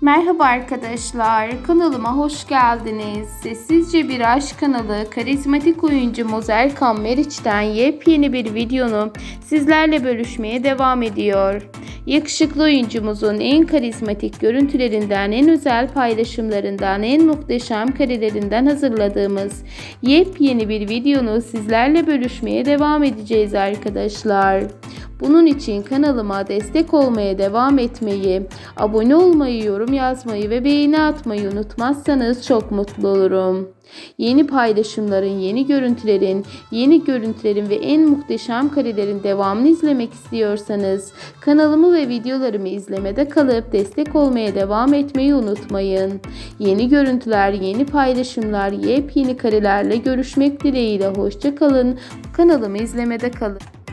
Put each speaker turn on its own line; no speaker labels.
Merhaba arkadaşlar, kanalıma hoş geldiniz. Sessizce Bir Aşk kanalı karizmatik oyuncumuz Erkan Meriç'ten yepyeni bir videonu sizlerle bölüşmeye devam ediyor. Yakışıklı oyuncumuzun en karizmatik görüntülerinden, en özel paylaşımlarından, en muhteşem karelerinden hazırladığımız yepyeni bir videonu sizlerle bölüşmeye devam edeceğiz arkadaşlar. Bunun için kanalıma destek olmaya devam etmeyi, abone olmayı, yorum yazmayı ve beğeni atmayı unutmazsanız çok mutlu olurum. Yeni paylaşımların, yeni görüntülerin, yeni görüntülerin ve en muhteşem karelerin devamını izlemek istiyorsanız kanalımı ve videolarımı izlemede kalıp destek olmaya devam etmeyi unutmayın. Yeni görüntüler, yeni paylaşımlar, yepyeni karelerle görüşmek dileğiyle hoşça kalın. Kanalımı izlemede kalın.